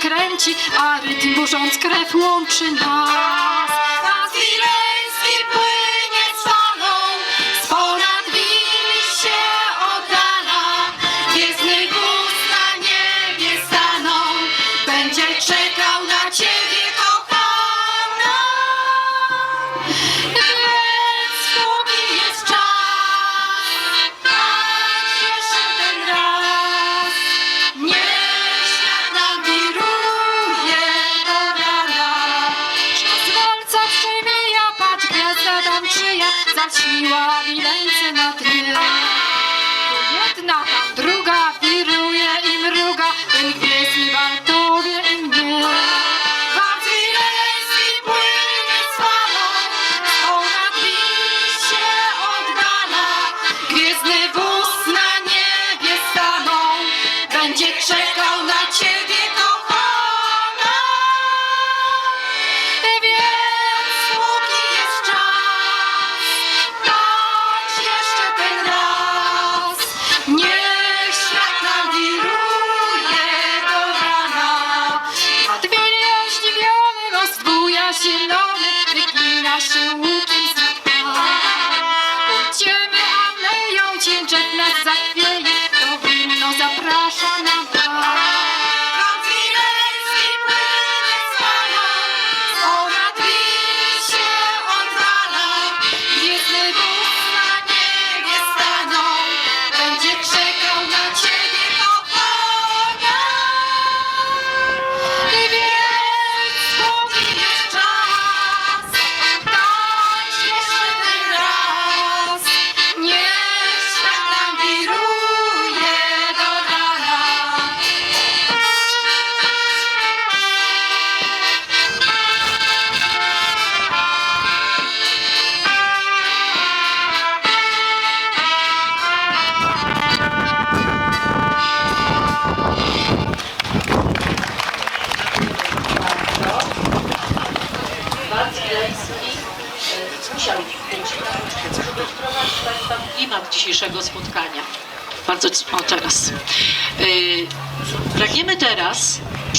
kręci, a rytm burząc krew łączy nas.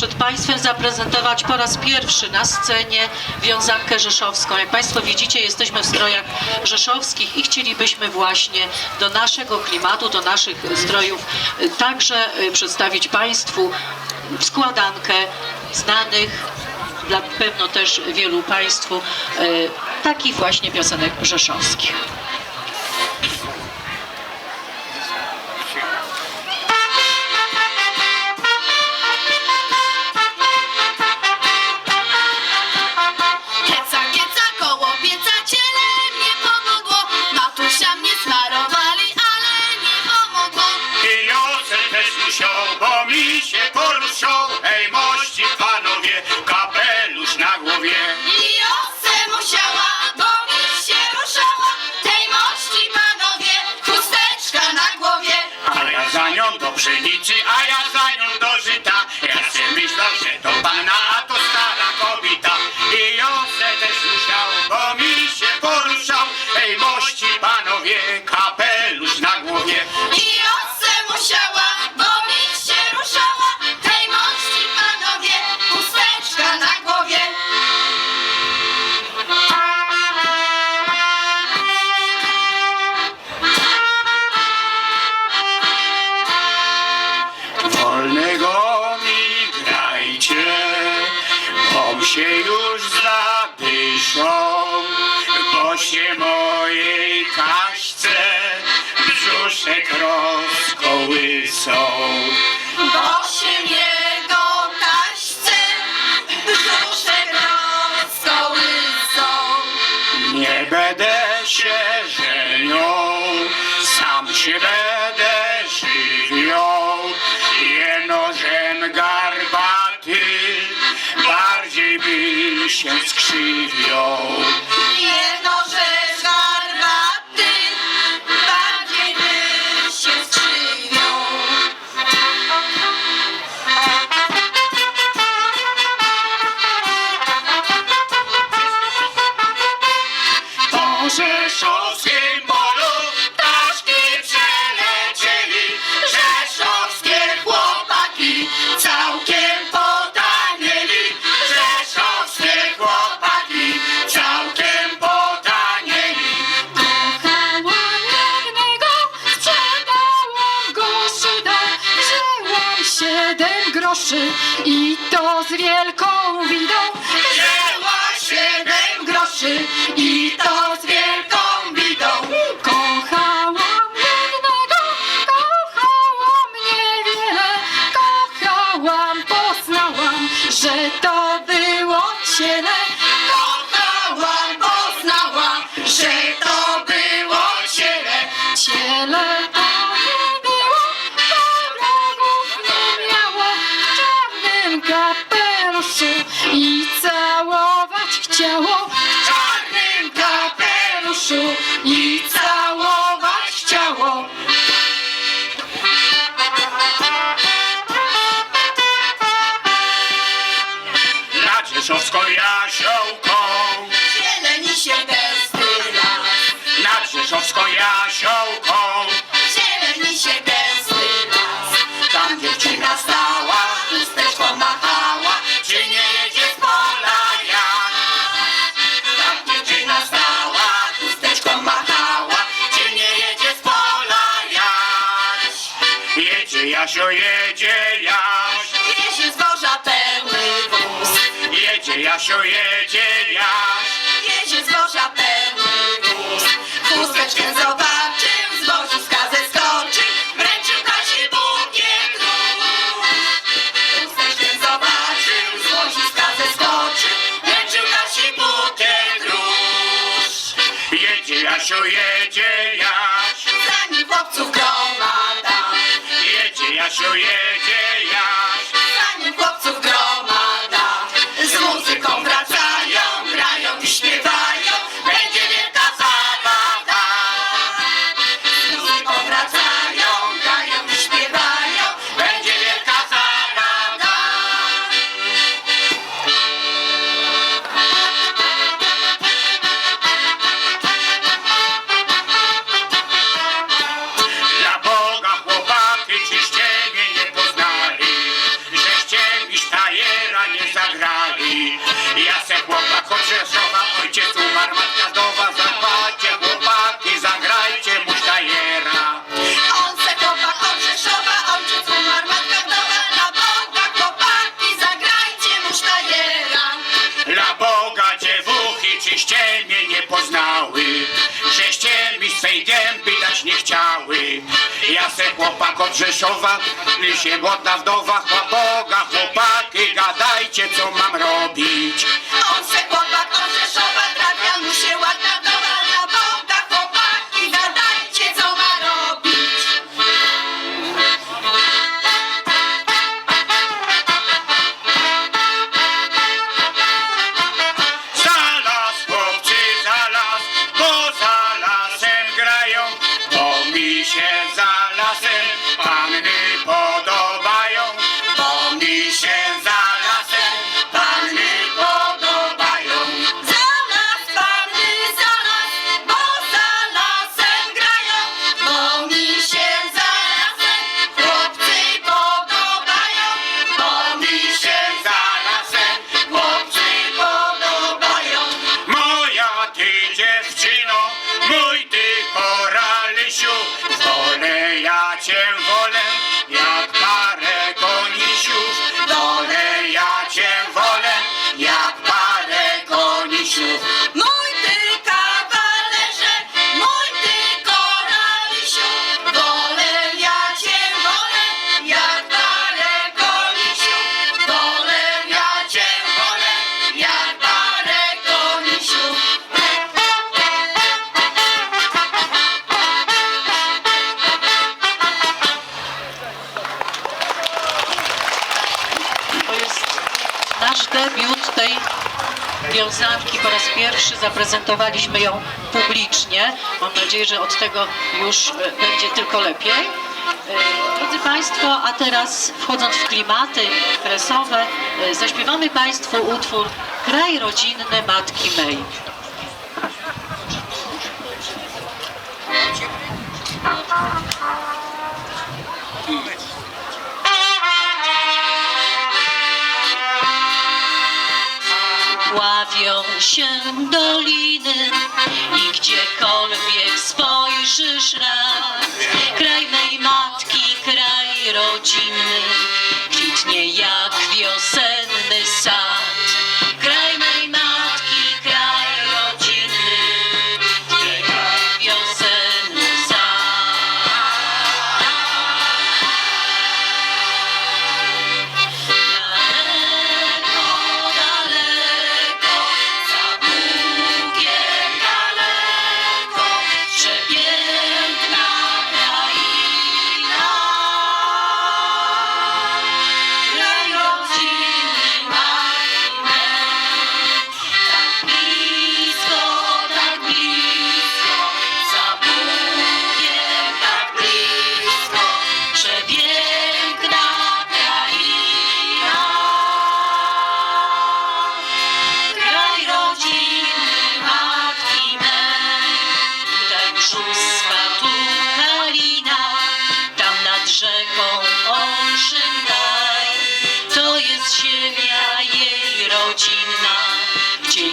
przed Państwem zaprezentować po raz pierwszy na scenie wiązankę rzeszowską. Jak Państwo widzicie, jesteśmy w strojach rzeszowskich i chcielibyśmy właśnie do naszego klimatu, do naszych strojów y, także y, przedstawić Państwu składankę znanych dla pewno też wielu Państwu y, takich właśnie piosenek rzeszowskich. ją do pszenicy, a ja za nią do żyta. Ja się myślał, że to pana Będę się żenią, sam się będę żywią. Jenożem garbaty bardziej by się skrzywią. groszy i to z wielką winą. Wzięła siedem groszy chciało w czarnym kapeluszu i całować chciało. Na Rzeszowsko Jasio jedzie, Jaś. Jedzie zboża pełny wóz. Chusteczkę zobacz chegou Otávio Dalva. zaprezentowaliśmy ją publicznie. Mam nadzieję, że od tego już e, będzie tylko lepiej. E, drodzy Państwo, a teraz wchodząc w klimaty imprezowe, e, zaśpiewamy Państwu utwór Kraj rodzinny Matki May. Thank you. Lwią się doliny i gdziekolwiek spojrzysz raz. Kraj mej matki, kraj rodziny, kwitnie jak wiosenny sad.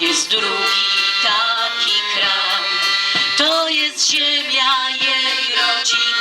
jest drugi taki kraj, to jest ziemia jej rodziny.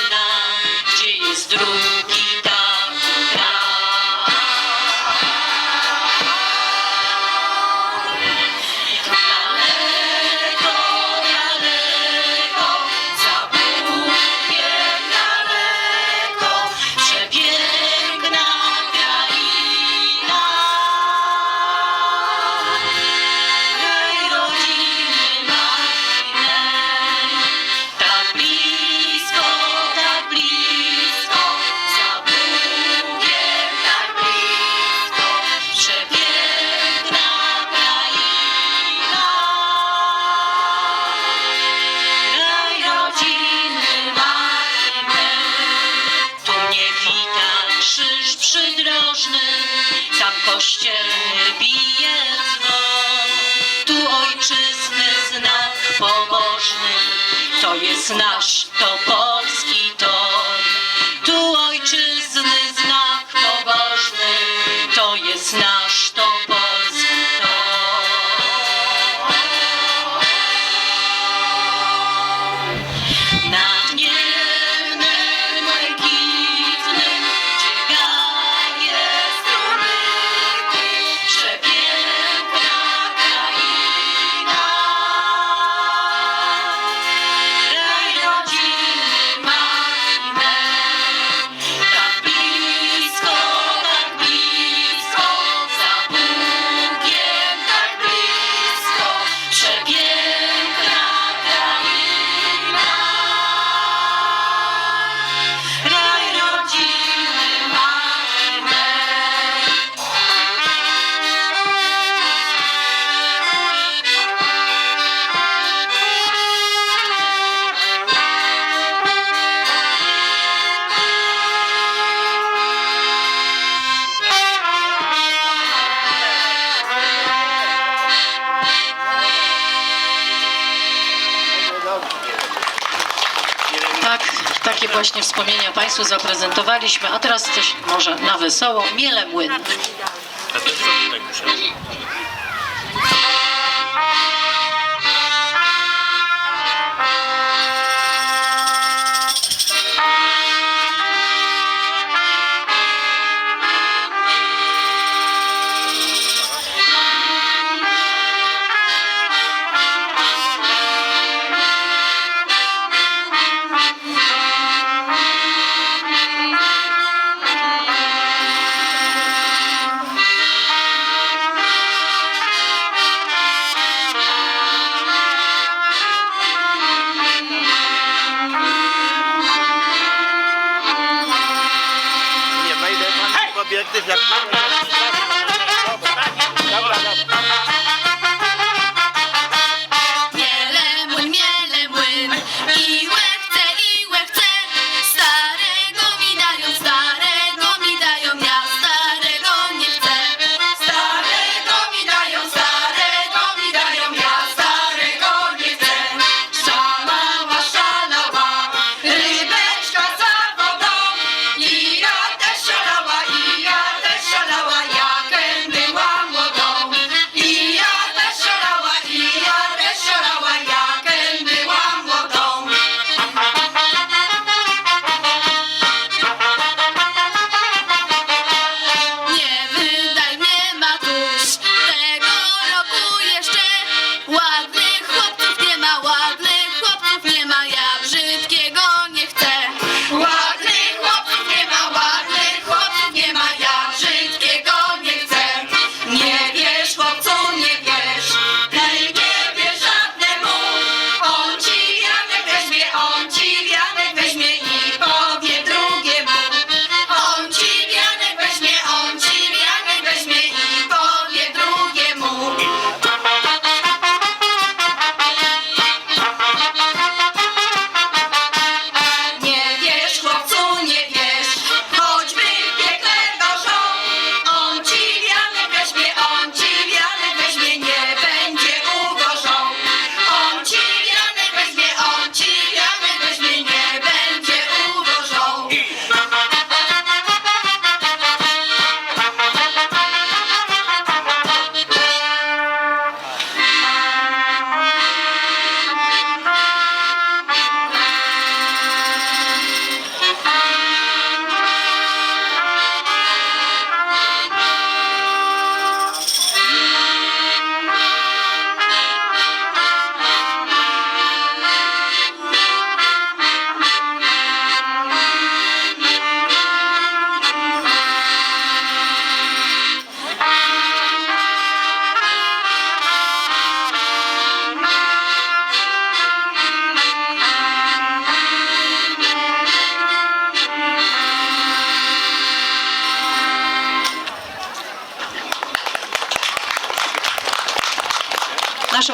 kościelny bije dzwon. Tu ojczyzny znak pobożny, to jest nasz Tak, takie właśnie wspomnienia Państwu zaprezentowaliśmy, a teraz coś może na wesoło. Miele młyn. direto, teve a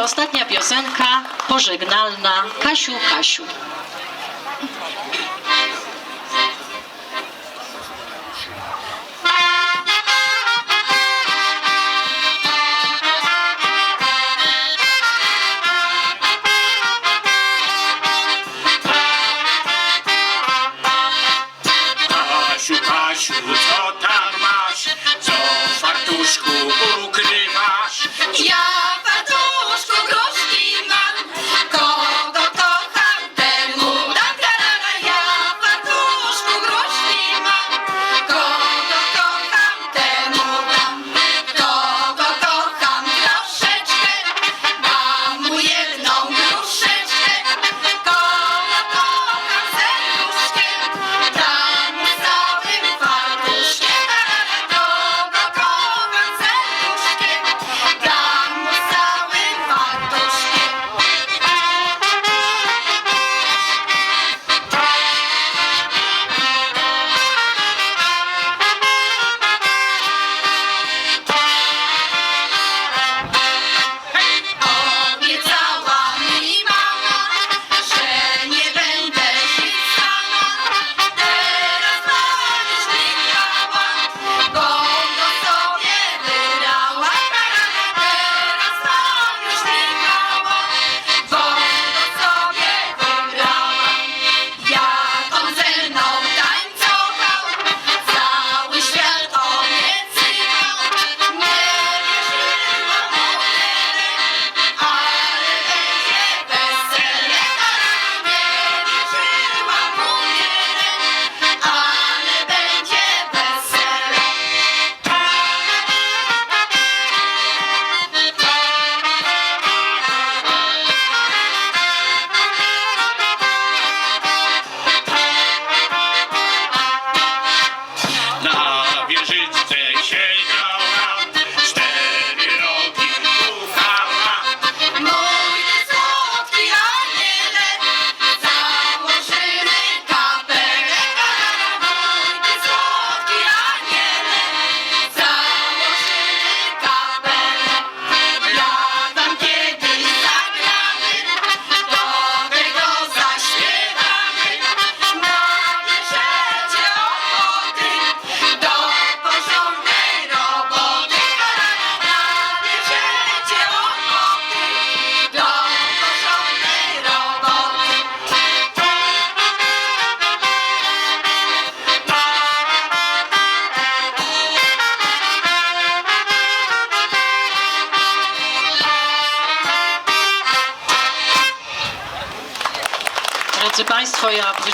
ostatnia piosenka pożegnalna Kasiu, Kasiu.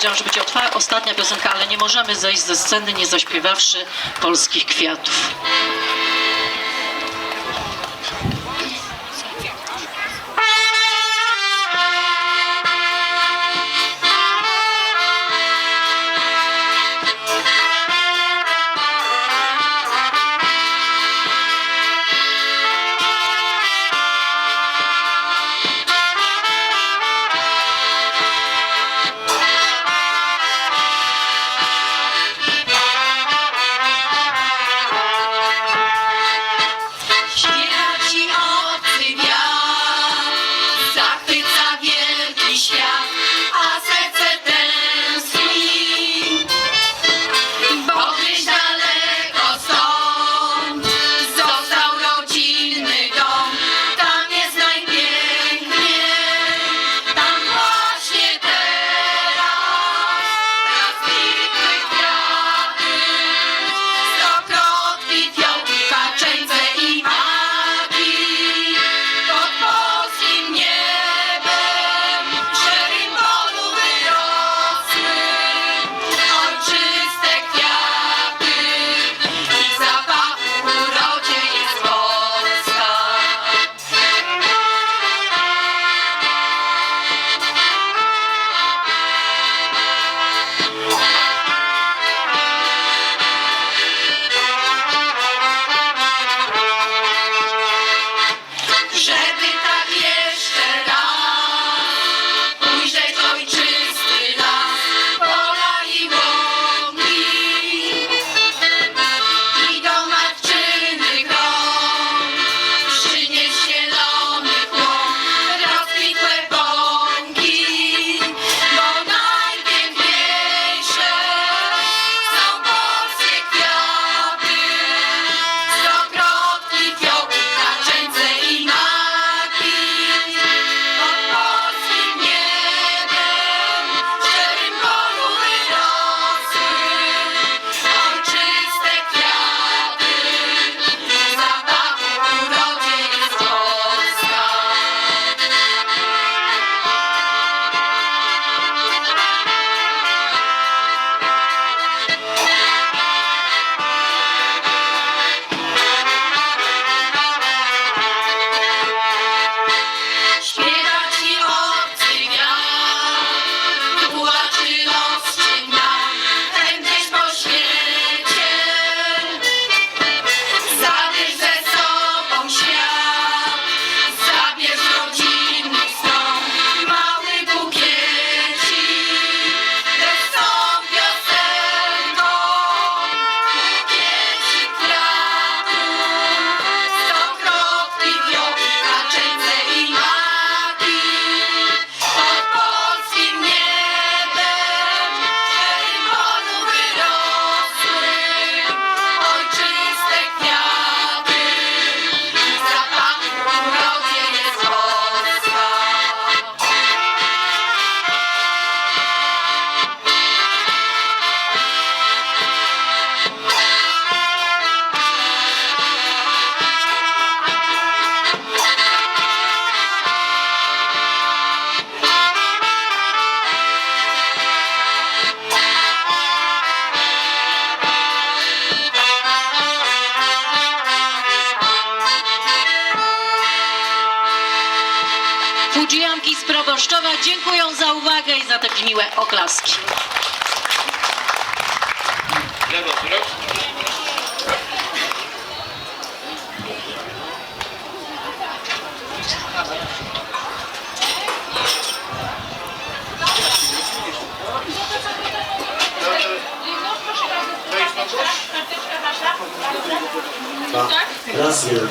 powiedziałam, że będzie ostatnia piosenka, ale nie możemy zejść ze sceny nie zaśpiewawszy polskich kwiatów. Dziękują za uwagę i za te miłe oklaski. Wzrok. Raz, jeden.